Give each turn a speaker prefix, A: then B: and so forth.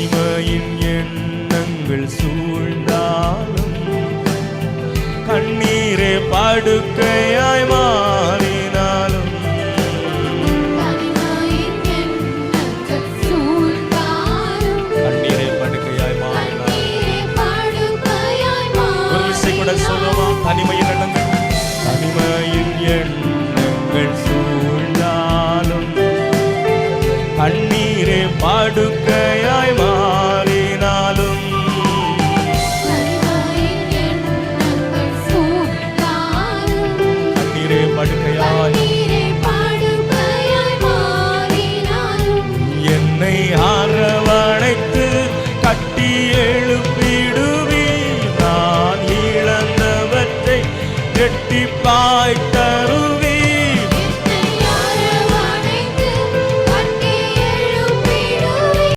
A: தனிமையின் எண்ணங்கள் சூழ்ந்தாலும் கண்ணீரே படுக்கையாய் மாறினாலும் கண்ணீரே படுக்கையாய் மாறினாலும்
B: கூட சொல்லுவோம்
A: தனிமையின் எண்ணங்கள். தனிமையின் எண்ணங்கள் சூழ்ந்தாலும் கண்ணீரே படுக்கை எழுப்பிடுவி நான் இழந்தவற்றை கெட்டிப்பாய் தருவி